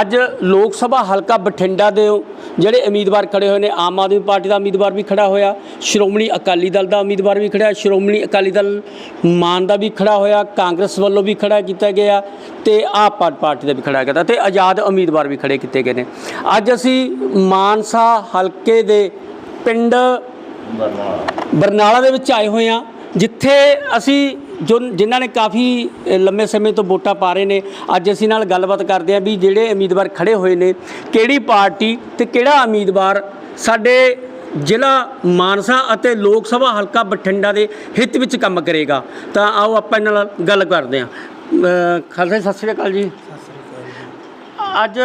ਅੱਜ ਲੋਕ ਸਭਾ ਹਲਕਾ ਬਠਿੰਡਾ ਦੇ ਜਿਹੜੇ ਉਮੀਦਵਾਰ ਖੜੇ ਹੋਏ ਨੇ, ਆਮ ਆਦਮੀ ਪਾਰਟੀ ਦਾ ਉਮੀਦਵਾਰ ਵੀ ਖੜਾ ਹੋਇਆ, ਸ਼੍ਰੋਮਣੀ ਅਕਾਲੀ ਦਲ ਦਾ ਉਮੀਦਵਾਰ ਵੀ ਖੜਾ ਸ਼੍ਰੋਮਣੀ ਅਕਾਲੀ ਦਲ ਮਾਨ ਦਾ ਵੀ ਖੜਾ ਹੋਇਆ, ਕਾਂਗਰਸ ਵੱਲੋਂ ਵੀ ਖੜਾ ਕੀਤਾ ਗਿਆ ਤੇ ਆਪ ਪਾ- ਪਾਰਟੀ ਦਾ ਵੀ ਖੜਾ ਕੀਤਾ ਤੇ ਆਜ਼ਾਦ ਉਮੀਦਵਾਰ ਵੀ ਖੜੇ ਕੀਤੇ ਗਏ ਨੇ। ਅੱਜ ਅਸੀਂ ਮਾਨਸਾ ਹਲਕੇ ਦੇ ਪਿੰਡ ਬਰਨਾਲਾ ਦੇ ਵਿੱਚ ਆਏ ਹੋਏ ਆ, ਜਿੱਥੇ ਅਸੀਂ ਜੋ ਜਿਨ੍ਹਾਂ ਨੇ ਕਾਫੀ ਲੰਮੇ ਸਮੇਂ ਤੋਂ ਵੋਟਾਂ ਪਾ ਰਹੇ ਨੇ, ਅੱਜ ਅਸੀਂ ਨਾਲ ਗੱਲਬਾਤ ਕਰਦੇ ਆ ਵੀ ਜਿਹੜੇ ਉਮੀਦਵਾਰ ਖੜੇ ਹੋਏ ਨੇ, ਕਿਹੜੀ ਪਾਰਟੀ ਤੇ ਕਿਹੜਾ ਉਮੀਦਵਾਰ ਸਾਡੇ ਜ਼ਿਲ੍ਹਾ ਮਾਨਸਾ ਅਤੇ ਲੋਕ ਸਭਾ ਹਲਕਾ ਬਠਿੰਡਾ ਦੇ ਹਿੱਤ ਵਿੱਚ ਕੰਮ ਕਰੇਗਾ। ਤਾਂ ਆਓ ਆਪਾਂ ਇਹਨਾਂ ਨਾਲ ਗੱਲ ਕਰਦੇ ਹਾਂ। ਖਾਲਸਾ ਸਤਿ ਸ੍ਰੀ ਅਕਾਲ ਜੀ। ਅੱਜ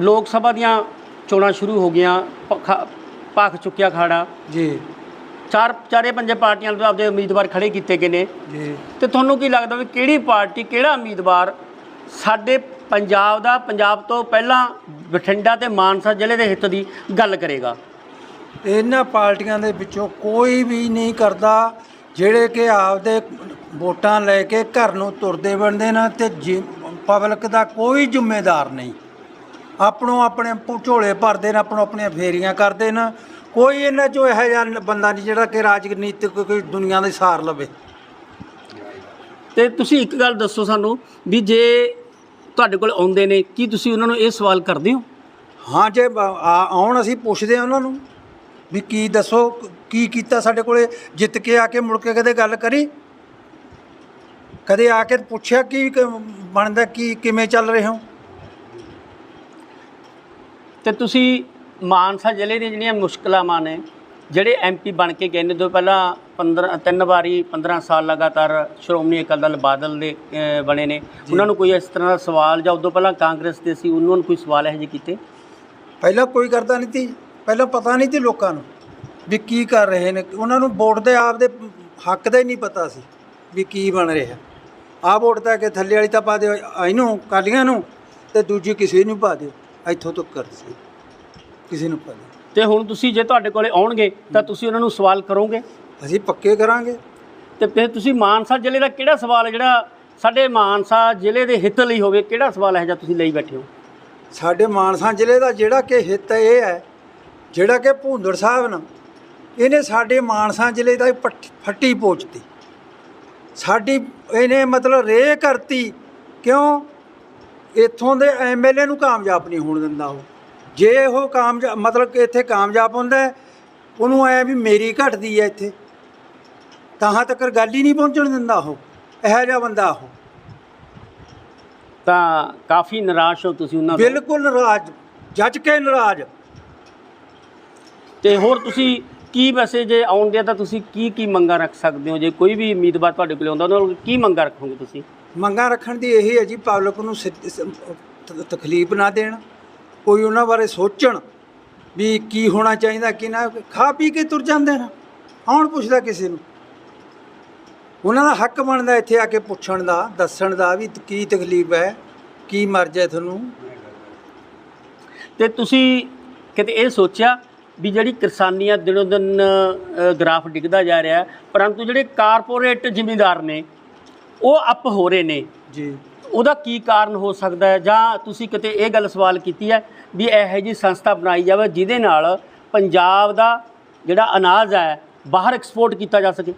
ਲੋਕ ਸਭਾ ਦੀਆਂ ਚੋਣਾਂ ਸ਼ੁਰੂ ਹੋ ਗਈਆਂ ਪੱਖਾ ਭਖ ਚੁੱਕਿਆ ਖਾੜਾ ਜੀ। ਚਾਰ ਚਾਰੇ ਪੰਜੇ ਪਾਰਟੀਆਂ ਤੋਂ ਆਪਦੇ ਉਮੀਦਵਾਰ ਖੜੇ ਕੀਤੇ ਗਏ ਨੇ। ਜੀ। ਤੇ ਤੁਹਾਨੂੰ ਕੀ ਲੱਗਦਾ ਵੀ ਕਿਹੜੀ ਪਾਰਟੀ ਕਿਹੜਾ ਉਮੀਦਵਾਰ ਸਾਡੇ ਪੰਜਾਬ ਦਾ ਪੰਜਾਬ ਤੋਂ ਪਹਿਲਾਂ ਬਠਿੰਡਾ ਤੇ ਮਾਨਸਾ ਜ਼ਿਲ੍ਹੇ ਦੇ ਹਿੱਤ ਦੀ ਗੱਲ ਕਰੇਗਾ? ਇਹਨਾਂ ਪਾਰਟੀਆਂ ਦੇ ਵਿੱਚੋਂ ਕੋਈ ਵੀ ਨਹੀਂ ਕਰਦਾ ਜਿਹੜੇ ਕਿ ਆਪਦੇ ਵੋਟਾਂ ਲੈ ਕੇ ਘਰ ਨੂੰ ਤੁਰਦੇ ਬਣਦੇ ਨੇ ਤੇ ਪਬਲਿਕ ਦਾ ਕੋਈ ਜ਼ਿੰਮੇਦਾਰ ਨਹੀਂ। ਆਪਣੋ ਆਪਣੇ ਝੋਲੇ ਭਰਦੇ ਨੇ ਆਪਣੋ ਆਪਣੀਆਂ ਫੇਰੀਆਂ ਕਰਦੇ ਨੇ। ਕੋਈ ਇਹਨਾਂ ਚੋਂ ਇਹੋ ਜਿਹਾ ਬੰਦਾ ਨਹੀਂ ਜਿਹੜਾ ਕਿ ਰਾਜਨੀਤਿਕ ਕੋਈ ਦੁਨੀਆ ਦੀ ਸਾਰ ਲਵੇ। ਤੇ ਤੁਸੀਂ ਇੱਕ ਗੱਲ ਦੱਸੋ ਸਾਨੂੰ ਵੀ ਜੇ ਤੁਹਾਡੇ ਕੋਲ ਆਉਂਦੇ ਨੇ ਕੀ ਤੁਸੀਂ ਉਹਨਾਂ ਨੂੰ ਇਹ ਸਵਾਲ ਕਰਦੇ ਹੋ? ਹਾਂ ਜੇ ਆਉਣ ਅਸੀਂ ਪੁੱਛਦੇ ਹਾਂ ਉਹਨਾਂ ਨੂੰ ਵੀ ਕੀ ਦੱਸੋ ਕੀ ਕੀਤਾ ਸਾਡੇ ਕੋਲੇ ਜਿੱਤ ਕੇ ਆ ਕੇ ਮੁੜ ਕੇ ਕਦੇ ਗੱਲ ਕਰੀ? ਕਦੇ ਆ ਕੇ ਪੁੱਛਿਆ ਕ- ਬਣਦਾ ਕੀ ਕਿਵੇਂ ਚੱਲ ਰਹੇ? ਹੋ ਤੇ ਤੁਸੀਂ ਮਾਨਸਾ ਜ਼ਿਲ੍ਹੇ ਦੀਆਂ ਜਿਹੜੀਆਂ ਮੁਸ਼ਕਲਾਂ ਨੇ ਜਿਹੜੇ ਐਮਪੀ ਬਣ ਕੇ ਗਏ ਨੇ ਤੋਂ ਪਹਿਲਾਂ 15 ਤਿੰਨ ਵਾਰੀ 15 ਸਾਲ ਲਗਾਤਾਰ ਸ਼੍ਰੋਮਣੀ ਅਕਾਲੀ ਦਲ ਬਾਦਲ ਦੇ ਬਣੇ ਨੇ। ਉਹਨਾਂ ਨੂੰ ਕੋਈ ਇਸ ਤਰ੍ਹਾਂ ਦਾ ਸਵਾਲ ਜਾਂ ਉਦੋਂ ਪਹਿਲਾਂ ਕਾਂਗਰਸ ਦੇ ਸੀ ਉਹਨਾਂ ਨੂੰ ਕੋਈ ਸਵਾਲ ਇਹੋ ਜਿਹੇ ਕੀਤੇ? ਪਹਿਲਾਂ ਕੋਈ ਕਰਦਾ ਨਹੀਂ ਸੀ। ਪਹਿਲਾਂ ਪਤਾ ਨਹੀਂ ਸੀ ਲੋਕਾਂ ਨੂੰ ਵੀ ਕੀ ਕਰ ਰਹੇ ਨੇ। ਉਹਨਾਂ ਨੂੰ ਵੋਟ ਦੇ ਆਪਦੇ ਹੱਕ ਦਾ ਹੀ ਨਹੀਂ ਪਤਾ ਸੀ ਵੀ ਕੀ ਬਣ ਰਿਹਾ। ਆਹ ਵੋਟ ਤਾਂ ਕਿ ਥੱਲੇ ਵਾਲੀ ਤਾਂ ਪਾ ਦਿਓ ਇਹਨੂੰ ਕਾਲੀਆਂ ਨੂੰ ਤੇ ਦੂਜੀ ਕਿਸੇ ਨੂੰ ਪਾ ਦਿਓ। ਇੱਥੋਂ ਤੱਕ ਕਰ ਸੀ ਕਿਸੇ ਨੂੰ ਪਾ ਦਿਓ ਤੇ ਹੁਣ ਤੁਸੀਂ ਜੇ ਤੁਹਾਡੇ ਕੋਲੇ ਆਉਣਗੇ ਤਾਂ ਤੁਸੀਂ ਉਹਨਾਂ ਨੂੰ ਸਵਾਲ ਕਰੋਗੇ? ਅਸੀਂ ਪੱਕੇ ਕਰਾਂਗੇ। ਤੇ ਫਿਰ ਤੁਸੀਂ ਮਾਨਸਾ ਜ਼ਿਲ੍ਹੇ ਦਾ ਕਿਹੜਾ ਸਵਾਲ ਹੈ ਜਿਹੜਾ ਸਾਡੇ ਮਾਨਸਾ ਜ਼ਿਲ੍ਹੇ ਦੇ ਹਿੱਤ ਲਈ ਹੋਵੇ ਕਿਹੜਾ ਸਵਾਲ ਹੈ ਜਿਹੜਾ ਤੁਸੀਂ ਲਈ ਬੈਠੇ ਹੋ? ਸਾਡੇ ਮਾਨਸਾ ਜ਼ਿਲ੍ਹੇ ਦਾ ਜਿਹੜਾ ਕਿ ਹਿੱਤ ਇਹ ਹੈ ਜਿਹੜਾ ਕਿ ਭੂੰਦੜ ਸਾਹਿਬ ਨਾ ਇਹਨੇ ਸਾਡੇ ਮਾਨਸਾ ਜ਼ਿਲ੍ਹੇ ਦਾ ਪੱਟ- ਫੱਟੀ ਪੋਚਤੀ ਸਾਡੀ ਇਹਨੇ ਮਤਲਬ ਰੇ ਕਰਤੀ ਕਿਉਂ? ਇੱਥੋਂ ਦੇ ਐਮਐਲਏ ਨੂੰ ਕਾਮਯਾਬ ਨਹੀਂ ਹੋਣ ਦਿੰਦਾ ਉਹ। ਜੇ ਉਹ ਕਾਮਯਾਬ ਮਤਲਬ ਕਿ ਇੱਥੇ ਕਾਮਯਾਬ ਹੁੰਦਾ ਉਹਨੂੰ ਐ ਵੀ ਮੇਰੀ ਘਟਦੀ ਹੈ ਇੱਥੇ। ਤਾਂ ਤੱਕ ਗੱਲ ਹੀ ਨਹੀਂ ਪਹੁੰਚਣ ਦਿੰਦਾ ਉਹ ਇਹੋ ਜਿਹਾ ਬੰਦਾ ਉਹ। ਤਾਂ ਕਾਫੀ ਨਿਰਾਸ਼ ਹੋ ਤੁਸੀਂ ਉਹਨਾਂ ਤੋਂ? ਬਿਲਕੁਲ ਨਾਰਾਜ਼ ਜੱਜ ਕੇ ਨਾਰਾਜ਼ ਤੇ ਹੋਰ ਤੁਸੀਂ ਕੀ ਵੈਸੇ ਜੇ ਆਉਂਦੇ ਆ ਤਾਂ ਤੁਸੀਂ ਕੀ ਕੀ ਮੰਗਾਂ ਰੱਖ ਸਕਦੇ ਹੋ? ਜੇ ਕੋਈ ਵੀ ਉਮੀਦਵਾਰ ਤੁਹਾਡੇ ਕੋਲ ਆਉਂਦਾ ਉਹਨਾਂ ਕੋਲ ਕੀ ਮੰਗਾਂ ਰੱਖੋਗੇ ਤੁਸੀਂ? ਮੰਗਾਂ ਰੱਖਣ ਦੀ ਇਹੀ ਹੈ ਜੀ ਪਬਲਿਕ ਨੂੰ ਸਿੱਧ- ਸ- ਤ- ਤਕਲੀਫ ਨਾ ਦੇਣ। ਕੋਈ ਉਹਨਾਂ ਬਾਰੇ ਸੋਚਣ ਵੀ ਕੀ ਹੋਣਾ ਚਾਹੀਦਾ ਕੀ ਨਾ ਖਾ ਪੀ ਕੇ ਤੁਰ ਜਾਂਦੇ ਨੇ। ਕੌਣ ਪੁੱਛਦਾ ਕਿਸੇ ਨੂੰ? ਉਹਨਾਂ ਦਾ ਹੱਕ ਬਣਦਾ ਇੱਥੇ ਆ ਕੇ ਪੁੱਛਣ ਦਾ ਦੱਸਣ ਦਾ ਵੀ ਕੀ ਤਕਲੀਫ ਹੈ ਕੀ ਮਰਜ਼ ਹੈ ਤੁਹਾਨੂੰ। ਤੇ ਤੁਸੀਂ ਕਿਤੇ ਇਹ ਸੋਚਿਆ ਵੀ ਜਿਹੜੀ ਕਿਸਾਨੀ ਆ ਦਿਨੋਂ ਦਿਨ ਗ੍ਰਾਫ ਡਿੱਗਦਾ ਜਾ ਰਿਹਾ ਪਰੰਤੂ ਜਿਹੜੇ ਕਾਰਪੋਰੇਟ ਜ਼ਿਮੀਂਦਾਰ ਨੇ ਉਹ ਅਪ ਹੋ ਰਹੇ ਨੇ। ਜੀ। ਉਹਦਾ ਕੀ ਕਾਰਨ ਹੋ ਸਕਦਾ ਹੈ? ਜਾਂ ਤੁਸੀਂ ਕਿਤੇ ਇਹ ਗੱਲ ਸਵਾਲ ਕੀਤੀ ਹੈ ਵੀ ਇਹੋ ਜਿਹੀ ਸੰਸਥਾ ਬਣਾਈ ਜਾਵੇ ਜਿਹਦੇ ਨਾਲ ਪੰਜਾਬ ਦਾ ਜਿਹੜਾ ਅਨਾਜ ਹੈ, ਬਾਹਰ ਐਕਸਪੋਰਟ ਕੀਤਾ ਜਾ ਸਕੇ?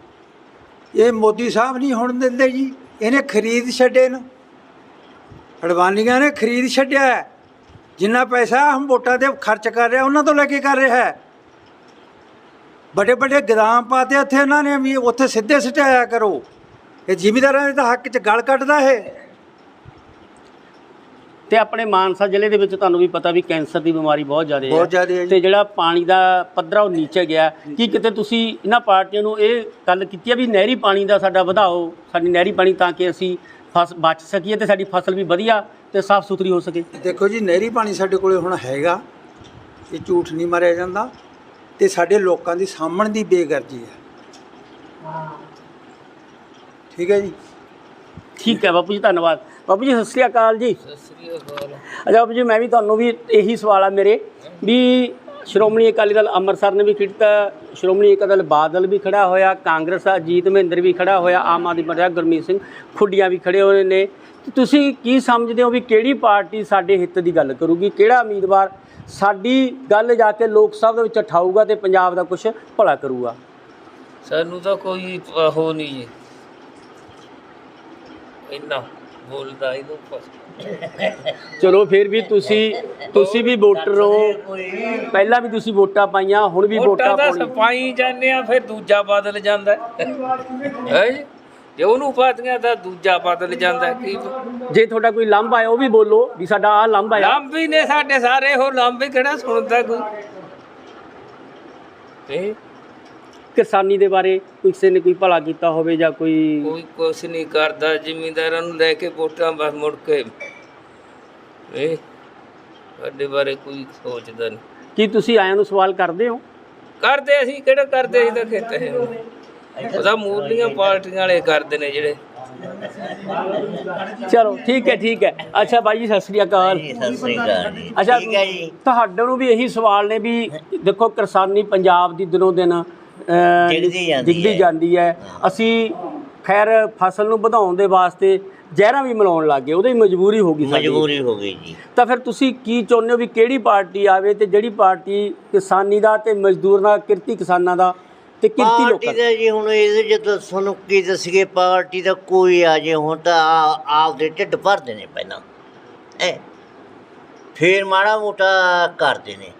ਇਹ ਮੋਦੀ ਸਾਹਿਬ ਨਹੀਂ ਹੁਣ ਦਿੰਦੇ ਜੀ। ਇਹਨੇ ਖਰੀਦ ਛੱਡੇ ਨੇ। ਅਡਵਾਨੀਆਂ ਨੇ ਖਰੀਦ ਛੱਡਿਆ ਹੈ। ਜਿੰਨਾ ਪੈਸਾ ਹਮ ਵੋਟਾਂ 'ਤੇ ਖਰਚ ਕਰ ਰਿਹਾ, ਉਹਨਾਂ ਤੋਂ ਲੈ ਕੇ ਕਰ ਰਿਹਾ ਹੈ। ਵੱਡੇ ਵੱਡੇ ਗਦਾਮ ਪਾਤੇ ਇੱਥੇ ਇਹਨਾਂ ਨੇ ਵੀ ਉੱਥੇ ਸਿੱਧੇ ਸਟਾਇਆ ਕਰੋ। ਇਹ ਜ਼ਿਮੀਦਾਰਾਂ ਦੇ ਤਾਂ ਹੱਕ 'ਚ ਗਲ ਕੱਢਦਾ ਹੈ ਤੇ ਆਪਣੇ ਮਾਨਸਾ ਜ਼ਿਲ੍ਹੇ ਦੇ ਵਿੱਚ ਤੁਹਾਨੂੰ ਵੀ ਪਤਾ ਵੀ ਕੈਂਸਰ ਦੀ ਬਿਮਾਰੀ ਬਹੁਤ ਜ਼ਿਆਦਾ ਹੈ। ਬਹੁਤ ਜ਼ਿਆਦਾ ਹੈ। ਤੇ ਜਿਹੜਾ ਪਾਣੀ ਦਾ ਪੱਧਰਾ ਉਹ ਨੀਚੇ ਗਿਆ। ਕੀ ਕਿਤੇ ਤੁਸੀਂ ਇਹਨਾਂ ਪਾਰਟੀਆਂ ਨੂੰ ਇਹ ਗੱਲ ਕੀਤੀ ਹੈ ਵੀ ਨਹਿਰੀ ਪਾਣੀ ਦਾ ਸਾਡਾ ਵਧਾਓ ਸਾਡੀ ਨਹਿਰੀ ਪਾਣੀ ਤਾਂ ਕਿ ਅਸੀਂ ਫਸ ਬਚ ਸਕੀਏ ਤੇ ਸਾਡੀ ਫਸਲ ਵੀ ਵਧੀਆ ਤੇ ਸਾਫ਼ ਸੁਥਰੀ ਹੋ ਸਕੇ? ਦੇਖੋ ਜੀ ਨਹਿਰੀ ਪਾਣੀ ਸਾਡੇ ਕੋਲੇ ਹੁਣ ਹੈਗਾ। ਇਹ ਝੂਠ ਨਹੀਂ ਮਾਰਿਆ ਜਾਂਦਾ। ਤੇ ਸਾਡੇ ਲੋਕਾਂ ਦੀ ਸਾਹਮਣ ਦੀ ਬੇਗਰਜੀ ਹੈ। ਠੀਕ ਹੈ ਜੀ। ਠੀਕ ਹੈ ਬਾਪੂ ਜੀ ਧੰਨਵਾਦ। ਬਾਪੂ ਜੀ ਸਤਿ ਸ੍ਰੀ ਅਕਾਲ ਜੀ। ਸਤਿ ਸ੍ਰੀ ਅਕਾਲ। ਅੱਛਾ ਬਾਪੂ ਜੀ ਮੈਂ ਵੀ ਤੁਹਾਨੂੰ ਵੀ ਇਹੀ ਸਵਾਲ ਆ ਮੇਰੇ ਵੀ ਸ਼੍ਰੋਮਣੀ ਅਕਾਲੀ ਦਲ ਅੰਮ੍ਰਿਤਸਰ ਨੇ ਵੀ ਕੀਤਾ ਸ਼੍ਰੋਮਣੀ ਅਕਾਲੀ ਦਲ ਬਾਦਲ ਵੀ ਖੜਾ ਹੋਇਆ ਕਾਂਗਰਸ ਅਜੀਤ ਮਹਿੰਦਰ ਵੀ ਖੜਾ ਹੋਇਆ ਆਮ ਆਦਮੀ ਪਾਰਟੀ ਦਾ ਗੁਰਮੀਤ ਸਿੰਘ ਖੁੱਡੀਆਂ ਵੀ ਖੜੇ ਹੋਏ ਨੇ। ਤੁਸੀਂ ਕੀ ਸਮਝਦੇ ਹੋ ਵੀ ਕਿਹੜੀ ਪਾਰਟੀ ਸਾਡੇ ਹਿੱਤ ਦੀ ਗੱਲ ਕਰੂਗੀ? ਕਿਹੜਾ ਉਮੀਦਵਾਰ ਸਾਡੀ ਗੱਲ ਜਾ ਕੇ ਲੋਕ ਸਭਾ ਦੇ ਵਿੱਚ ਉਠਾਊਗਾ ਤੇ ਪੰਜਾਬ ਦਾ ਕੁਝ ਭਲਾ ਕਰੂਗਾ? ਸਾਨੂੰ ਤਾਂ ਕੋਈ ਉਹ ਨਹੀਂ ਜੀ। ਇੰਨਾ। ਬੋਲਦਾ ਇਹਨੂੰ ਕੁਛ। ਚਲੋ ਫਿਰ ਵੀ ਤੁਸੀਂ ਤੁਸੀਂ ਵੀ ਵੋਟਰ ਹੋ। ਪਹਿਲਾਂ ਵੀ ਤੁਸੀਂ ਵੋਟਾਂ ਪਾਈਆਂ ਹੁਣ ਵੀ ਵੋਟਾਂ ਵੋਟਾਂ ਦਾ ਪਾਉਣੀ ਸਪਾਈ ਜਾਂਦੇ ਆ ਫਿਰ ਦੂਜਾ ਬਦਲ ਜਾਂਦਾ ਹੈ। ਹੈਂ ਜੀ? ਜੇ ਉਹਨੂੰ ਪਾਤੀਆਂ ਤਾਂ ਦੂਜਾ ਬਦਲ ਜਾਂਦਾ ਹੈ। ਕੀ ਜੇ ਤੁਹਾਡਾ ਕੋਈ ਲੰਬ ਆਇਆ ਉਹ ਵੀ ਬੋਲੋ ਵੀ ਸਾਡਾ ਆ ਲੰਬ ਆਇਆ। ਲਾਂਬੀ ਨੇ ਸਾਡੇ ਸਾਰੇ ਉਹ ਲਾਂਬੀ ਕਿਹੜਾ ਸੁਣਦਾ ਕੋਈ? ਇਹ ਕਿਸਾਨੀ ਦੇ ਬਾਰੇ ਕਿਸੇ ਨੇ ਕੋਈ ਭਲਾ ਕੀਤਾ ਹੋਵੇ ਜਾਂ ਕੋਈ ਕੋਈ ਕੁਛ ਨਹੀਂ ਕਰਦਾ ਜ਼ਿਮੀਂਦਾਰਾਂ ਨੂੰ ਲੈ ਕੇ ਵੋਟਾਂ ਬਸ ਮੁੜ ਕੇ। ਇਹ ਸਾਡੇ ਬਾਰੇ ਕੋਈ ਸੋਚਦਾ ਨਹੀਂ। ਕੀ ਤੁਸੀਂ ਆਇਆਂ ਨੂੰ ਸਵਾਲ ਕਰਦੇ ਹੋ? ਕਰਦੇ ਅਸੀਂ ਕਿਹੜਾ ਕਰਦੇ ਅਸੀਂ ਤਾਂ ਖੇਤੇ ਉਹਦਾ ਮੂਲੀਆਂ ਪਾਰਟੀਆਂ ਵਾਲੇ ਕਰਦੇ ਨੇ ਜਿਹੜੇ। ਚਲੋ ਠੀਕ ਹੈ ਠੀਕ ਹੈ। ਅੱਛਾ ਬਾਈ ਜੀ ਸਤਿ ਸ੍ਰੀ ਅਕਾਲ। ਜੀ ਸਤਿ ਸ੍ਰੀ ਅਕਾਲ ਜੀ। ਅੱਛਾ ਠੀਕ ਹੈ ਜੀ। ਤੁਹਾਡੇ ਨੂੰ ਵੀ ਇਹੀ ਸਵਾਲ ਨੇ ਵੀ ਦੇਖੋ ਕਿਸਾਨੀ ਪੰਜਾਬ ਦੀ ਦਿਨੋਂ ਦਿਨ ਡਿੱਗਦੀ ਜਾਂਦੀ ਡਿੱਗਦੀ ਹੈ। ਜਾਂਦੀ ਹੈ। ਅਸੀਂ ਖੈਰ ਫਸਲ ਨੂੰ ਵਧਾਉਣ ਦੇ ਵਾਸਤੇ ਜ਼ਹਿਰਾਂ ਵੀ ਮਿਲਾਉਣ ਲੱਗ ਗਏ ਉਹਦੀ ਮਜਬੂਰੀ ਹੋ ਗਈ ਸਾਡੀ। ਮਜਬੂਰੀ ਹੋ ਗਈ ਜੀ। ਤਾਂ ਫਿਰ ਤੁਸੀਂ ਕੀ ਚਾਹੁੰਦੇ ਹੋ ਵੀ ਕਿਹੜੀ ਪਾਰਟੀ ਆਵੇ ਤੇ ਜਿਹੜੀ ਪਾਰਟੀ ਕਿਸਾਨੀ ਦਾ ਤੇ ਮਜ਼ਦੂਰ ਦਾ ਕਿਰਤੀ ਕਿਸਾਨਾਂ ਦਾ ਤੇ ਕਿਰਤੀ ਪਾਰਟੀ ਲੋਕਾਂ ਦਾ ਦਾ ਜੀ ਹੁਣ ਇਹਦੇ ਜਦੋਂ ਤੁਹਾਨੂੰ ਕੀ ਦੱਸੀਏ ਪਾਰਟੀ ਦਾ ਕੋਈ ਆ ਜੇ ਹੁਣ ਤਾਂ ਆ- ਆਪਦੇ ਢਿੱਡ ਭਰਦੇ ਨੇ ਪਹਿਲਾਂ। ਐ ਫੇਰ ਮਾੜਾ ਮੋਟਾ ਕਰਦੇ ਨੇ।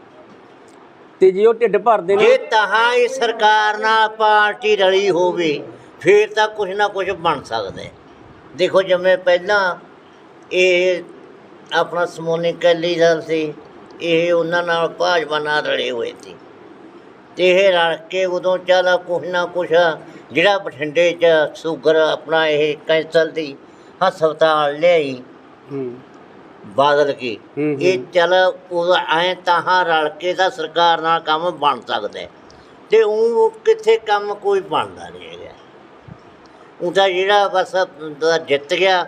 ਤੇ ਜੇ ਉਹ ਢਿੱਡ ਭਰਦੇ ਨੇ ਜੇ ਤਹਾਂ ਇਹ ਸਰਕਾਰ ਨਾਲ ਪਾਰਟੀ ਰਲੀ ਹੋਵੇ ਫੇਰ ਤਾਂ ਕੁਝ ਨਾ ਕੁਝ ਬਣ ਸਕਦਾ। ਦੇਖੋ ਜਿਵੇਂ ਪਹਿਲਾਂ ਇਹ ਆਪਣਾ ਸਮੋਨੀ ਕੈਲੀ ਦਲ ਸੀ ਇਹ ਉਹਨਾਂ ਨਾਲ ਭਾਜਪਾ ਨਾਲ ਰਲੇ ਹੋਏ ਸੀ ਤੇ ਇਹ ਰਲ ਕੇ ਉਦੋਂ ਚੱਲ ਕੁਝ ਨਾ ਕੁਝ ਜਿਹੜਾ ਬਠਿੰਡੇ 'ਚ ਸ਼ੂਗਰ ਆਪਣਾ ਇਹ ਕੈਂਸਰ ਦੀ ਹਸਪਤਾਲ ਲਿਆਈ ਬਾਦਲ ਕੀ। ਇਹ ਚੱਲ ਉਹ ਐ ਤਾਂ ਰਲ ਕੇ ਤਾਂ ਸਰਕਾਰ ਨਾਲ ਕੰਮ ਬਣ ਸਕਦਾ। ਤੇ ਉਹ ਕਿੱਥੇ ਕੰਮ ਕੋਈ ਬਣਦਾ ਨਹੀਂ ਹੈਗਾ ਉਹਦਾ ਜਿਹੜਾ ਬਸ ਦਾ ਜਿੱਤ ਗਿਆ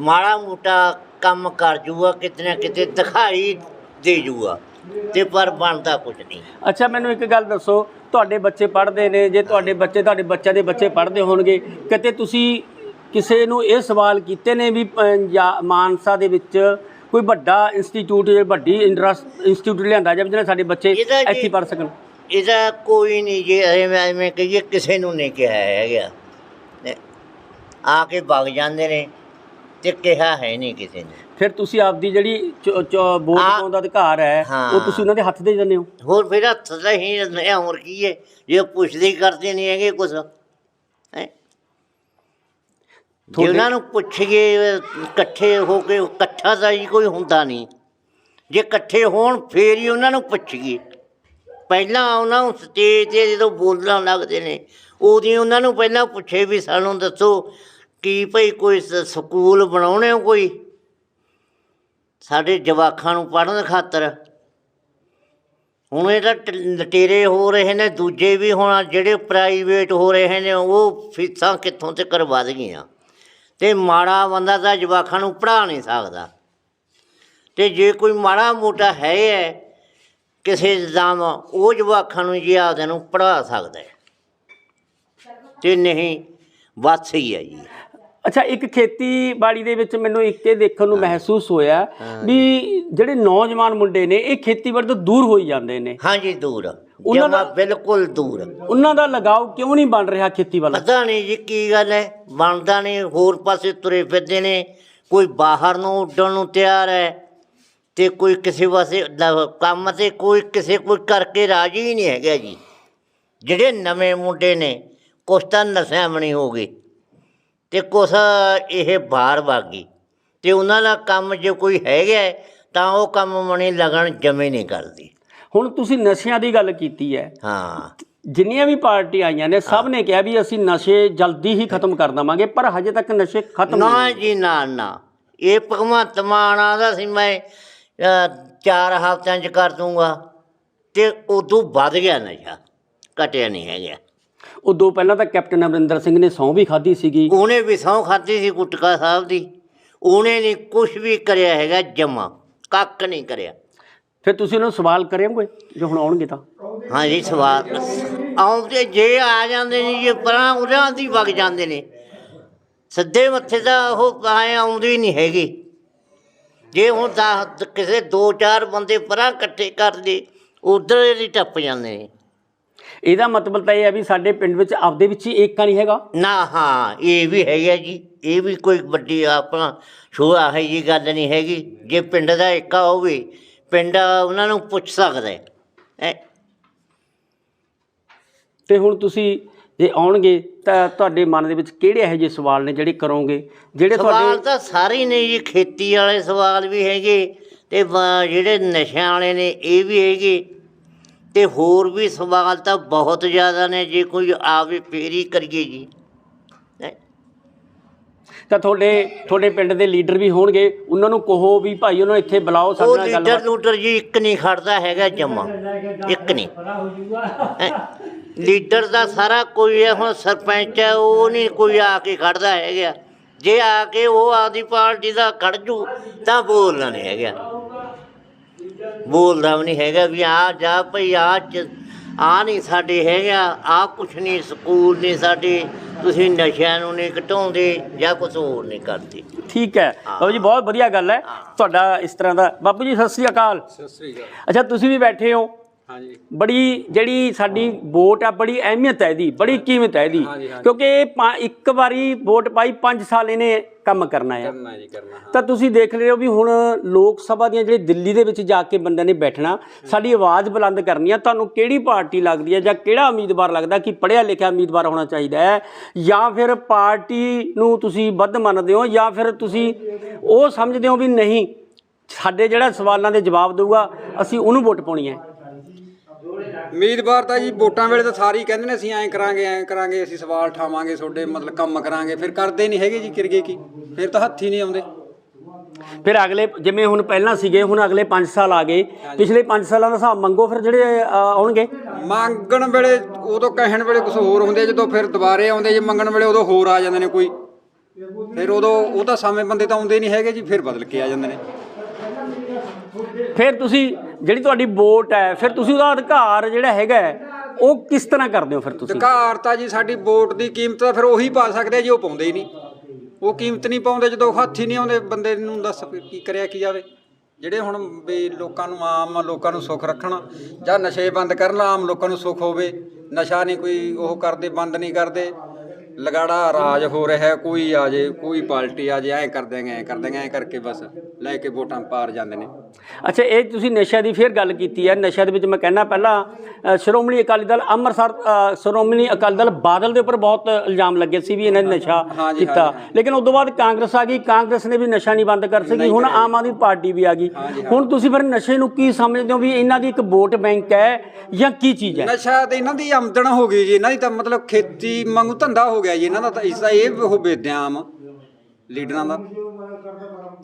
ਮਾੜਾ ਮੋਟਾ ਕੰਮ ਕਰ ਜੂਗਾ ਕਿਤੇ ਨਾ ਕਿਤੇ ਦਿਖਾਈ ਦੇ ਜੂਗਾ ਤੇ ਪਰ ਬਣਦਾ ਕੁਝ ਨਹੀਂ ਅੱਛਾ ਮੈਨੂੰ ਇੱਕ ਗੱਲ ਦੱਸੋ ਤੁਹਾਡੇ ਬੱਚੇ ਪੜ੍ਹਦੇ ਨੇ ਜੇ ਤੁਹਾਡੇ ਬੱਚੇ ਤੁਹਾਡੇ ਬੱਚਿਆਂ ਦੇ ਬੱਚੇ ਪੜ੍ਹਦੇ ਹੋਣਗੇ ਕਿਤੇ ਤੁਸੀਂ ਕਿਸੇ ਨੂੰ ਇਹ ਸਵਾਲ ਕੀਤੇ ਨੇ ਵੀ ਮਾਨਸਾ ਦੇ ਵਿੱਚ ਕੋਈ ਵੱਡਾ ਇੰਸਟੀਚਿਊਟ ਵੱਡੀ ਇੰਸਟੀਚਿਊਟ ਲਿਆਂਦਾ ਜਾਵੇ ਜਿਹਨਾਂ ਸਾਡੇ ਬੱਚੇ ਜੀ- ਇੱਥੇ ਪੜ੍ਹ ਸਕਣ। ਇਹਦਾ ਕੋਈ ਨਹੀਂ ਜੇ ਐਵੇਂ ਐਵੇਂ ਕਹੀਏ ਕਿਸੇ ਨੂੰ ਨਹੀਂ ਕਿਹਾ ਹੈਗਾ। ਆ ਕੇ ਵਗ ਜਾਂਦੇ ਨੇ ਤੇ ਕਿਹਾ ਹੈ ਨਹੀਂ ਕਿਸੇ ਨੇ। ਫਿਰ ਤੁਸੀਂ ਆਪਦੀ ਜਿਹੜੀ ਵੋਟ ਪਾਉਣ ਦਾ ਅਧਿਕਾਰ ਹੈ ਉਹ। ਤੁਸੀਂ ਉਹਨਾਂ ਦੇ ਹੱਥ ਦੇ ਜਾਂਦੇ ਹੋ? ਹੋਰ ਫਿਰ ਹੱਥ ਤਾਂ ਹੀ ਹੋਰ ਕੀ ਹੈ? ਜੇ ਪੁੱਛਦੇ ਕਰਦੇ ਨਹੀਂ ਹੈਗੇ ਜੇ ਤੁਹਾਡੇ- ਉਹਨਾਂ ਨੂੰ ਪੁੱਛੀਏ, ਇਕੱਠੇ ਹੋ ਕੇ ਇਕੱਠਾ ਤਾਂ ਹੀ ਕੋਈ ਹੁੰਦਾ ਨਹੀਂ। ਜੇ ਇਕੱਠੇ ਹੋਣ, ਫੇਰ ਹੀ ਉਹਨਾਂ ਨੂੰ ਪੁੱਛੀਏ। ਪਹਿਲਾਂ ਉਹਨਾਂ ਨੂੰ ਸਟੇਜ ਤੇ ਜਦੋਂ ਬੋਲਣ ਲੱਗਦੇ ਨੇ ਉਹਦੀ ਉਹਨਾਂ ਨੂੰ ਪਹਿਲਾਂ ਪੁੱਛੇ ਵੀ ਸਾਨੂੰ ਦੱਸੋ ਕੀ ਭਈ ਕੋਈ ਸਕੂਲ ਬਣਾਉਣੇ ਹੋ ਕੋਈ? ਸਾਡੇ ਜਵਾਕਾਂ ਨੂੰ ਪੜ੍ਹਨ ਖਾਤਰ। ਹੁਣ ਇਹ ਤਾਂ ਲਟੇਰੇ ਹੋ ਰਹੇ ਨੇ, ਦੂਜੇ ਵੀ ਹੁਣ ਜਿਹੜੇ ਪ੍ਰਾਈਵੇਟ ਹੋ ਰਹੇ ਨੇ, ਉਹ ਫੀਸਾਂ ਕਿੱਥੋਂ ਤੱਕ ਵੱਧ ਗਈਆਂ ਤੇ ਮਾੜਾ ਬੰਦਾ ਤਾਂ ਜਵਾਕਾਂ ਨੂੰ ਪੜ੍ਹਾ ਨਹੀਂ ਸਕਦਾ। ਤੇ ਜੇ ਕੋਈ ਮਾੜਾ ਮੋਟਾ ਹੈ ਹੈ ਕਿਸੇ ਦਾਮ ਉਹ ਜਵਾਕਾਂ ਨੂੰ ਜੀ ਆਪਦੇ ਨੂੰ ਪੜ੍ਹਾ ਸਕਦਾ ਹੈ ਤੇ ਨਹੀਂ ਬਸ ਹੀ ਹੈ ਜੀ ਅੱਛਾ ਇੱਕ ਖੇਤੀਬਾੜੀ ਦੇ ਵਿੱਚ ਮੈਨੂੰ ਇੱਕ ਇਹ ਦੇਖਣ ਨੂੰ ਮਹਿਸੂਸ ਹੋਇਆ ਵੀ ਜਿਹੜੇ ਨੌਜਵਾਨ ਮੁੰਡੇ ਨੇ ਇਹ ਖੇਤੀਬਾੜੀ ਤੋਂ ਦੂਰ ਹੋਈ ਜਾਂਦੇ ਨੇ। ਹਾਂਜੀ ਦੂਰ। ਉਹਨਾਂ ਦਾ- ਬਿਲਕੁਲ ਦੂਰ। ਉਹਨਾਂ ਦਾ ਲਗਾਓ ਕਿਉਂ ਨਹੀਂ ਬਣ ਰਿਹਾ ਖੇਤੀ ਵੱਲ ਪਤਾ ਨਹੀਂ ਜੀ ਕੀ ਗੱਲ ਹੈ ਬਣਦਾ ਨਹੀਂ ਹੋਰ ਪਾਸੇ ਤੁਰੇ ਫਿਰਦੇ ਨੇ। ਕੋਈ ਬਾਹਰ ਨੂੰ ਉੱਡਣ ਨੂੰ ਤਿਆਰ ਹੈ ਤੇ ਕੋਈ ਕਿਸੇ ਲ- ਕੰਮ ਤੇ ਕੋਈ ਕਿਸੇ ਕੋਈ ਕਰਕੇ ਰਾਜੀ ਹੀ ਨਹੀਂ ਹੈਗਾ ਜੀ। ਜਿਹੜੇ ਨਵੇਂ ਮੁੰਡੇ ਨੇ ਕੁਛ ਤਾਂ ਨਸ਼ਿਆਂ ਬਣੀ ਹੋ ਗਈ ਤੇ ਕੁਛ ਇਹ ਬਾਹਰ ਵਾਗੀ ਤੇ ਉਹਨਾਂ ਦਾ ਕੰਮ ਜੇ ਕੋਈ ਹੈਗਾ ਹੈ, ਤਾਂ ਉਹ ਕੰਮ ਮਣੀ ਲਗਣ ਜਮੇ ਨਹੀਂ ਕਰਦੀ। ਹੁਣ ਤੁਸੀਂ ਨਸ਼ਿਆਂ ਦੀ ਗੱਲ ਕੀਤੀ ਹੈ। ਹਾਂ। ਜਿੰਨੀਆਂ ਵੀ ਪਾਰਟੀ ਆਈਆਂ ਨੇ ਸਭ ਨੇ ਕਿਹਾ ਵੀ ਅਸੀਂ ਨਸ਼ੇ ਜਲਦੀ ਹੀ ਖਤਮ ਕਰ ਦਵਾਂਗੇ ਪਰ ਹਜੇ ਤੱਕ ਨਸ਼ੇ ਖਤਮ ਨਾ। ਜੀ ਨਾ ਨਾ। ਇਹ ਭਗਵੰਤ ਮਾਨ ਆਦਾ ਸੀ ਮੈਂ ਚਾਰ ਹਫ਼ਤਿਆਂ ਚ ਕਰ ਦੂੰਗਾ। ਤੇ ਉਦੋਂ ਵੱਧ ਗਿਆ ਨਸ਼ਾ ਘਟਿਆ ਨਹੀਂ ਹੈਗਾ। ਉਦੋਂ ਪਹਿਲਾਂ ਤਾਂ ਕੈਪਟਨ ਅਮਰਿੰਦਰ ਸਿੰਘ ਨੇ ਸਹੁੰ ਵੀ ਖਾਧੀ ਸੀਗੀ। ਉਹਨੇ ਵੀ ਸਹੁੰ ਖਾਧੀ ਸੀ ਗੁਟਕਾ ਸਾਹਿਬ ਦੀ। ਉਹਨੇ ਨਹੀਂ ਕੁਝ ਵੀ ਕਰਿਆ ਹੈਗਾ ਜਮਾ ਕੱਖ ਨਹੀਂ ਕਰਿਆ। ਫਿਰ ਤੁਸੀਂ ਉਹਨੂੰ ਸਵਾਲ ਕਰਿਓਗੇ ਜੋ ਹੁਣ ਆਉਣਗੇ ਤਾਂ। ਹਾਂਜੀ ਸਵਾਲ। ਆਉਂਦੇ ਜੇ ਆ ਜਾਂਦੇ ਨੇ ਜੇ ਪਰਾਂ ਉਹਨਾਂ ਦੀ ਵਗ ਜਾਂਦੇ ਨੇ। ਸਿੱਧੇ ਮੱਥੇ ਦਾ ਉਹ ਐ ਆਉਂਦੀ ਨਹੀਂ ਹੈਗੀ। ਜੇ ਹੁਣ ਦਸ ਕਿਸੇ ਦੋ ਚਾਰ ਬੰਦੇ ਪਰਾਂ ਇਕੱਠੇ ਕਰ ਲਏ ਉਧਰ ਹੀ ਟੱਪ ਜਾਂਦੇ ਨੇ। ਇਹਦਾ ਮਤਲਬ ਤਾਂ ਇਹ ਹੈ ਵੀ ਸਾਡੇ ਪਿੰਡ ਵਿੱਚ ਆਪਦੇ ਵਿੱਚ ਹੀ ਏਕਾ ਨਹੀਂ ਹੈਗਾ। ਨਾ ਹਾਂ ਇਹ ਵੀ ਹੈਗਾ ਜੀ। ਇਹ ਵੀ ਕੋਈ ਵੱਡੀ ਆਪਣਾ ਛੋਆ ਹੈ ਜੀ ਗੱਲ ਨਹੀਂ ਹੈਗੀ। ਜੇ ਪਿੰਡ ਦਾ ਏਕਾ ਹੋਵੇ ਪਿੰਡ ਉਹਨਾਂ ਨੂੰ ਪੁੱਛ ਸਕਦਾ ਹੈ। ਹੈਂ। ਤੇ ਹੁਣ ਤੁਸੀਂ ਜੇ ਆਉਣਗੇ ਤਾਂ ਤੁਹਾਡੇ ਮਨ ਦੇ ਵਿੱਚ ਕਿਹੜੇ ਇਹੋ ਜਿਹੇ ਸਵਾਲ ਨੇ ਜਿਹੜੇ ਕਰੋਗੇ? ਜਿਹੜੇ ਸਵਾਲ ਤੁਹਾਡੇ ਤਾਂ ਸਾਰੇ ਹੀ ਨੇ ਜੀ ਖੇਤੀ ਵਾਲੇ ਸਵਾਲ ਵੀ ਹੈਗੇ ਤੇ ਬ- ਜਿਹੜੇ ਨਸ਼ਿਆਂ ਵਾਲੇ ਨੇ ਇਹ ਵੀ ਹੈਗੇ। ਤੇ ਹੋਰ ਵੀ ਸਵਾਲ ਤਾਂ ਬਹੁਤ ਜ਼ਿਆਦਾ ਨੇ ਜੇ ਕੋਈ ਆਵੇ ਫੇਰ ਕਰੀਏ ਜੀ। ਤਾਂ ਤੁਹਾਡੇ ਤੁਹਾਡੇ ਪਿੰਡ ਦੇ ਲੀਡਰ ਵੀ ਹੋਣਗੇ ਉਹਨਾਂ ਨੂੰ ਕਹੋ ਵੀ ਭਾਈ ਉਹਨਾਂ ਇੱਥੇ ਬੁਲਾਓ ਉਹ ਸਾਡੇ ਨਾਲ ਲੀਡਰ ਲੂਡਰ ਜੀ ਇੱਕ ਨਹੀਂ ਖੜਦਾ ਹੈਗਾ ਜਮਾ ਇੱਕ ਨਹੀਂ। ਹੈਂ। ਲੀਡਰ ਦਾ ਸਾਰਾ ਕੋਈ ਹੈ ਹੁਣ ਸਰਪੰਚ ਹੈ ਉਹ ਨਹੀਂ ਕੋਈ ਆ ਕੇ ਖੜਦਾ ਹੈਗਾ। ਜੇ ਆ ਕੇ ਉਹ ਆਦੀ ਪਾਰਟੀ ਦਾ ਖੜ ਜੂ ਤਾਂ ਬੋਲਣਾ ਨਹੀਂ ਹੈਗਾ। ਬੋਲਦਾ ਵੀ ਨਹੀਂ ਹੈਗਾ ਵੀ ਆ ਜਾ ਭਈ ਆ ਆ ਨਹੀਂ ਸਾਡੇ ਹੈਗਾ ਆ ਕੁਛ ਨਹੀਂ ਸਕੂਲ ਨਹੀਂ ਸਾਡੇ ਤੁਸੀਂ ਨਸ਼ਿਆਂ ਨੂੰ ਨਹੀਂ ਘਟਾਉਂਦੇ ਜਾਂ ਕੁਝ ਹੋਰ ਨਹੀਂ ਕਰਦੇ। ਠੀਕ ਹੈ। ਬਾਬੂ ਜੀ ਬਹੁਤ ਵਧੀਆ ਗੱਲ ਹੈ। ਤੁਹਾਡਾ ਇਸ ਤਰ੍ਹਾਂ ਦਾ ਬਾਪੂ ਜੀ ਸਤਿ ਸ੍ਰੀ ਅਕਾਲ। ਸਤਿ ਸ੍ਰੀ ਅਕਾਲ। ਅੱਛਾ ਤੁਸੀਂ ਵੀ ਬੈਠੇ ਹੋ। ਹਾਂਜੀ। ਬੜੀ ਜਿਹੜੀ ਸਾਡੀ ਵੋਟ ਆ ਬੜੀ ਅਹਿਮੀਅਤ ਹੈ ਇਹਦੀ ਬੜੀ ਕੀਮਤ ਹੈ ਇਹਦੀ। ਕਿਉਂਕਿ ਇਹ ਇੱਕ ਵਾਰੀ ਵੋਟ ਪਾਈ 5 ਸਾਲ ਇਹਨੇ ਕੰਮ ਕਰਨਾ ਹੈ। ਕਰਨਾ ਜੀ ਕਰਨਾ ਤਾਂ ਤੁਸੀਂ ਦੇਖ ਰਹੇ ਹੋ ਵੀ ਹੁਣ ਲੋਕ ਸਭਾ ਦੀਆਂ ਜਿਹੜੇ ਦਿੱਲੀ ਦੇ ਵਿੱਚ ਜਾ ਕੇ ਬੰਦਿਆਂ ਨੇ ਬੈਠਣਾ ਸਾਡੀ ਆਵਾਜ਼ ਬੁਲੰਦ ਕਰਨੀ ਆ ਤੁਹਾਨੂੰ ਕਿਹੜੀ ਪਾਰਟੀ ਲੱਗਦੀ ਹੈ ਜਾਂ ਕਿਹੜਾ ਉਮੀਦਵਾਰ ਲੱਗਦਾ ਕਿ ਪੜ੍ਹਿਆ ਲਿਖਿਆ ਉਮੀਦਵਾਰ ਹੋਣਾ ਚਾਹੀਦਾ ਹੈ? ਜਾਂ ਫਿਰ ਪਾਰਟੀ ਨੂੰ ਤੁਸੀਂ ਵੱਧ ਮੰਨਦੇ ਹੋ ਜਾਂ ਫਿਰ ਤੁਸੀਂ ਉਹ ਸਮਝਦੇ ਹੋ ਵੀ ਨਹੀਂ ਸਾਡੇ ਜਿਹੜਾ ਸਵਾਲਾਂ ਦੇ ਜਵਾਬ ਦੇਊਗਾ ਅਸੀਂ ਉਹਨੂੰ ਵੋਟ ਪਾਉਣੀ ਹੈ। ਉਮੀਦਵਾਰ ਤਾਂ ਜੀ ਵੋਟਾਂ ਵੇਲੇ ਤਾਂ ਸਾਰੇ ਹੀ ਕਹਿੰਦੇ ਨੇ ਅਸੀਂ ਐਂ ਕਰਾਂਗੇ ਐਂ ਕਰਾਂਗੇ ਅਸੀਂ ਸਵਾਲ ਠਾਵਾਂਗੇ ਤੁਹਾਡੇ ਮਤਲਬ ਕੰਮ ਕਰਾਂਗੇ। ਫਿਰ ਕਰਦੇ ਨਹੀਂ ਹੈਗੇ ਜੀ ਕਿਰਗੇ ਕੀ ਫਿਰ ਤਾਂ ਹੱਥ ਹੀ ਨਹੀਂ ਆਉਂਦੇ। ਫਿਰ ਅਗਲੇ ਜਿਵੇਂ ਹੁਣ ਪਹਿਲਾਂ ਸੀਗੇ ਹੁਣ ਅਗਲੇ 5 ਸਾਲ ਆ ਗਏ। ਪਿਛਲੇ 5 ਸਾਲਾਂ ਦਾ ਹਿਸਾਬ ਮੰਗੋ ਫਿਰ ਜਿਹੜੇ ਅ, ਆਉਣਗੇ? ਮੰਗਣ ਵੇਲੇ ਉਦੋਂ ਕਹਿਣ ਵੇਲੇ ਕੁਝ ਹੋਰ ਹੁੰਦੇ ਜਦੋਂ ਫਿਰ ਦੁਬਾਰੇ ਆਉਂਦੇ ਜੇ ਮੰਗਣ ਵੇਲੇ ਉਦੋਂ ਹੋਰ ਆ ਜਾਂਦੇ ਨੇ ਕੋਈ। ਫਿਰ ਉਦੋਂ ਉਹ ਤਾਂ ਸਾਵੇਂ ਬੰਦੇ ਤਾਂ ਆਉਂਦੇ ਨਹੀਂ ਹੈਗੇ ਜੀ ਫਿਰ ਬਦਲ ਕੇ ਆ ਜਾਂਦੇ ਨੇ। ਫਿਰ ਤੁਸੀਂ ਜਿਹੜੀ ਤੁਹਾਡੀ ਵੋਟ ਹੈ, ਫਿਰ ਤੁਸੀਂ ਉਹਦਾ ਅਧਿਕਾਰ ਜਿਹੜਾ ਹੈਗਾ ਉਹ ਕਿਸ ਤਰ੍ਹਾਂ ਕਰਦੇ ਹੋ ਫਿਰ ਤੁਸੀਂ? ਅਧਿਕਾਰ ਤਾਂ ਜੀ ਸਾਡੀ ਵੋਟ ਦੀ ਕੀਮਤ ਤਾਂ ਫਿਰ ਉਹੀ ਪਾ ਸਕਦੇ ਆ ਜੀ, ਉਹ ਪਾਉਂਦੇ ਹੀ ਨਹੀਂ। ਉਹ ਕੀਮਤ ਨਹੀਂ ਪਾਉਂਦੇ, ਜਦੋਂ ਹੱਥ ਹੀ ਨਹੀਂ ਆਉਂਦੇ, ਬੰਦੇ ਨੂੰ ਦੱਸ ਕੀ ਕਰਿਆ, ਕੀ ਜਾਵੇ। ਜਿਹੜੇ ਹੁਣ ਵੀ ਲੋਕਾਂ ਨੂੰ ਆਮ ਲੋਕਾਂ ਨੂੰ ਸੁੱਖ ਰੱਖਣ, ਜਾਂ ਨਸ਼ੇ ਬੰਦ ਕਰਨ ਆਮ ਲੋਕਾਂ ਨੂੰ ਸੁੱਖ ਹੋਵੇ, ਨਸ਼ਾ ਨਹੀਂ ਕੋਈ ਉਹ ਕਰਦੇ, ਬੰਦ ਨਹੀਂ ਕਰਦੇ, ਲਗਾੜਾ ਰਾਜ ਹੋ ਰਿਹਾ, ਕੋਈ ਆ ਜੇ, ਕੋਈ ਪਾਰਟੀ ਆ ਜੇ, ਐਂ ਕਰ ਦੇਂਗੇ ਐਂ ਕਰ ਦੇਂਗੇ ਐਂ ਕਰਕੇ ਬਸ। ਲੈ ਕੇ ਵੋਟਾਂ ਪਾਰ ਜਾਂਦੇ ਨੇ। ਅੱਛਾ ਇਹ ਤੁਸੀਂ ਨਸ਼ਿਆਂ ਦੀ ਫਿਰ ਗੱਲ ਕੀਤੀ ਹੈ। ਨਸ਼ਿਆਂ ਦੇ ਵਿੱਚ ਮੈਂ ਕਹਿੰਦਾ ਪਹਿਲਾਂ ਅ, ਸ਼੍ਰੋਮਣੀ ਅਕਾਲੀ ਦਲ ਅੰਮ੍ਰਿਤਸਰ ਅ, ਸ਼੍ਰੋਮਣੀ ਅਕਾਲੀ ਦਲ ਬਾਦਲ ਦੇ ਉੱਪਰ ਬਹੁਤ ਇਲਜ਼ਾਮ ਲੱਗੇ ਸੀ ਵੀ ਇਹਨਾਂ ਨੇ ਨਸ਼ਾ ਹਾਂਜੀ, ਕੀਤਾ। ਲੇਕਿਨ ਉਸ ਤੋਂ ਬਾਅਦ ਕਾਂਗਰਸ ਆ ਗਈ ਕਾਂਗਰਸ ਨੇ ਵੀ ਨਸ਼ਾ ਨਹੀਂ ਬੰਦ ਕਰ ਸਕੀ ਹੁਣ ਆਮ ਆਦਮੀ ਪਾਰਟੀ ਵੀ ਆ ਗਈ। ਹੁਣ ਤੁਸੀਂ ਫਿਰ ਨਸ਼ੇ ਨੂੰ ਕੀ ਸਮਝਦੇ ਹੋ ਵੀ ਇਹਨਾਂ ਦੀ ਇੱਕ ਵੋਟ ਬੈਂਕ ਹੈ ਜਾਂ ਕੀ ਚੀਜ਼ ਹੈ? ਨਸ਼ਾ ਤੇ ਇਹਨਾਂ ਦੀ ਆਮਦਨ ਹੋ ਗਈ ਜੀ। ਇਹਨਾਂ ਦੀ ਤਾਂ ਮਤਲਬ ਖੇਤੀ ਵਾਂਗੂ ਧੰਦਾ ਹੋ ਗਿਆ ਜੀ। ਇਹਨਾਂ ਦਾ ਤਾਂ ਇਸ ਦਾ ਇਹ ਉਹ ਵੇਚਦੇ ਆ ਆਮ ਲੀਡਰਾਂ ਦਾ।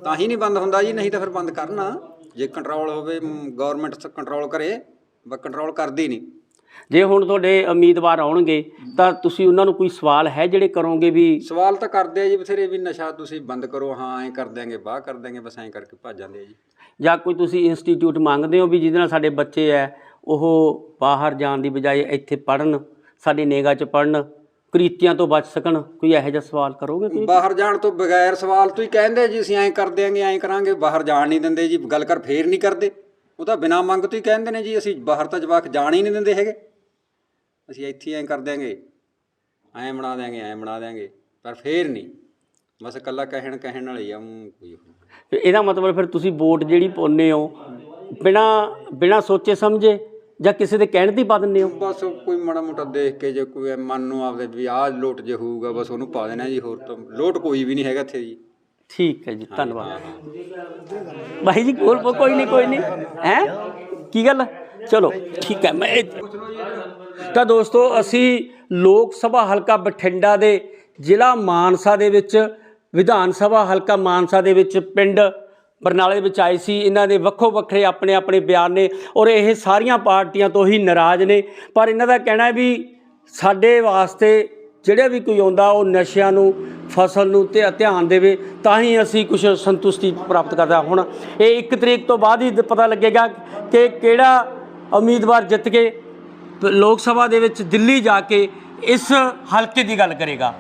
ਤਾਂ ਹੀ ਨਹੀਂ ਬੰਦ ਹੁੰਦਾ ਜੀ ਨਹੀਂ ਤਾਂ ਫਿਰ ਬੰਦ ਕਰਨਾ। ਜੇ ਕੰਟਰੋਲ ਹੋਵੇ ਗਵਰਨਮੈਂਟ ਕੰਟਰੋਲ ਕਰੇ ਬਸ ਕੰਟਰੋਲ ਕਰਦੀ ਨਹੀਂ। ਜੇ ਹੁਣ ਤੁਹਾਡੇ ਉਮੀਦਵਾਰ ਆਉਣਗੇ ਤਾਂ ਤੁਸੀਂ ਉਹਨਾਂ ਨੂੰ ਕੋਈ ਸਵਾਲ ਹੈ ਜਿਹੜੇ ਕਰੋਗੇ ਵੀ ਸਵਾਲ ਤਾਂ ਕਰਦੇ ਆ ਜੀ ਬਥੇਰੇ ਵੀ ਨਸ਼ਾ ਤੁਸੀਂ ਬੰਦ ਕਰੋ ਹਾਂ ਐਂ ਕਰ ਦਿਆਂਗੇ ਬਾਹ ਕਰ ਦਿਆਂਗੇ ਬਸ ਐਂ ਕਰਕੇ ਭੱਜ ਜਾਂਦੇ ਆ ਜੀ। ਜਾਂ ਕੋਈ ਤੁਸੀਂ ਇੰਸਟੀਚਿਊਟ ਮੰਗਦੇ ਹੋ ਵੀ ਜਿਹਦੇ ਨਾਲ ਸਾਡੇ ਬੱਚੇ ਹੈ ਉਹ ਬਾਹਰ ਜਾਣ ਦੀ ਬਜਾਏ ਇੱਥੇ ਪੜਨ ਸਾਡੀ ਨਿਗਾਹ 'ਚ ਪੜਨ ਕ੍ਰਿਤੀਆਂ ਤੋਂ ਬਚ ਸਕਣ? ਕੋਈ ਇਹੋ ਜਿਹਾ ਸਵਾਲ ਕਰੋਗੇ ਕੋਈ? ਬਾਹਰ ਜਾਣ ਤੋਂ ਬਗੈਰ ਸਵਾਲ ਤੋਂ ਹੀ ਕਹਿੰਦੇ ਜੀ ਅਸੀਂ ਐਂ ਕਰ ਦਿਆਂਗੇ ਐਂ ਕਰਾਂਗੇ। ਬਾਹਰ ਜਾਣ ਨਹੀਂ ਦਿੰਦੇ ਜੀ ਗੱਲ ਕਰ ਫੇਰ ਨਹੀਂ ਕਰਦੇ। ਉਹ ਤਾਂ ਬਿਨਾਂ ਮੰਗ ਤੋਂ ਹੀ ਕਹਿੰਦੇ ਨੇ ਜੀ ਅਸੀਂ ਬਾਹਰ ਤਾਂ ਜਵਾਕ ਜਾਣ ਹੀ ਨਹੀਂ ਦਿੰਦੇ ਹੈਗੇ। ਅਸੀਂ ਇੱਥੇ ਐਂ ਕਰ ਦਿਆਂਗੇ ਐਂ ਬਣਾ ਦਿਆਂਗੇ ਐਂ ਬਣਾ ਦਿਆਂਗੇ ਪਰ ਫੇਰ ਨਹੀਂ। ਬਸ ਇਕੱਲਾ ਕਹਿਣ ਕਹਿਣ ਨਾਲ ਹੀ ਆ ਊਂ ਕੋਈ ਇਹਦਾ ਮਤਲਬ ਫਿਰ ਤੁਸੀਂ ਵੋਟ ਜਿਹੜੀ ਪਾਉਂਦੇ ਹੋ ਬਿਨਾ ਬਿਨਾ ਸੋਚੇ ਸਮਝੇ ਜਾਂ ਕਿਸੇ ਦੇ ਕਹਿਣ ਤੇ ਹੀ ਪਾ ਦਿੰਦੇ ਹੋ? ਬਸ ਕੋਈ ਮਾੜਾ ਮੋਟਾ ਦੇਖ ਕੇ ਜੇ ਕੋਈ ਮਨ ਨੂੰ ਆਪਦੇ ਵੀ ਆਹ ਲੋਟ ਜੇ ਹੋਊਗਾ ਬਸ ਉਹਨੂੰ ਪਾ ਦੇਣਾ ਜੀ ਹੋਰ ਤਾਂ ਲੋਟ ਕੋਈ ਵੀ ਨਹੀਂ ਹੈਗਾ ਇੱਥੇ ਜੀ। ਠੀਕ ਹੈ ਜੀ ਧੰਨਵਾਦ। ਭਾਈ ਜੀ ਕੋਲ ਕੋਈ ਨਹੀਂ ਕੋਈ ਨਹੀਂ। ਹੈ? ਕੀ ਗੱਲ? ਚਲੋ ਠੀਕ ਹੈ ਮੈਂ ਇਹ- ਤਾਂ ਦੋਸਤੋ ਅਸੀਂ ਲੋਕ ਸਭਾ ਹਲਕਾ ਬਠਿੰਡਾ ਦੇ ਜ਼ਿਲ੍ਹਾ ਮਾਨਸਾ ਦੇ ਵਿੱਚ ਵਿਧਾਨ ਸਭਾ ਹਲਕਾ ਮਾਨਸਾ ਦੇ ਵਿੱਚ ਪਿੰਡ ਬਰਨਾਲੇ ਵਿੱਚ ਆਏ ਸੀ, ਇਹਨਾਂ ਦੇ ਵੱਖੋ ਵੱਖਰੇ ਆਪਣੇ ਆਪਣੇ ਬਿਆਨ ਨੇ ਔਰ ਇਹ ਸਾਰੀਆਂ ਪਾਰਟੀਆਂ ਤੋਂ ਹੀ ਨਾਰਾਜ਼ ਨੇ। ਪਰ ਇਹਨਾਂ ਦਾ ਕਹਿਣਾ ਹੈ ਵੀ ਸਾਡੇ ਵਾਸਤੇ ਜਿਹੜਾ ਵੀ ਕੋਈ ਆਉਂਦਾ, ਉਹ ਨਸ਼ਿਆਂ ਨੂੰ, ਫਸਲ ਨੂੰ ਤੇ ਧਿਆਨ ਦੇਵੇ, ਤਾਂ ਹੀ ਅਸੀਂ ਕੁਝ ਸੰਤੁਸ਼ਟੀ ਪ੍ਰਾਪਤ ਕਰਦਾ ਹੁਣ ਇਹ ਇੱਕ ਤਰੀਕ ਤੋਂ ਬਾਅਦ ਹੀ ਪਤਾ ਲੱਗੇਗਾ ਕਿ ਕਿਹੜਾ ਉਮੀਦਵਾਰ ਜਿੱਤ ਕੇ ਲੋਕ ਸਭਾ ਦੇ ਵਿੱਚ ਦਿੱਲੀ ਜਾ ਕੇ ਇਸ ਹਲਕੇ ਦੀ ਗੱਲ ਕਰੇਗਾ।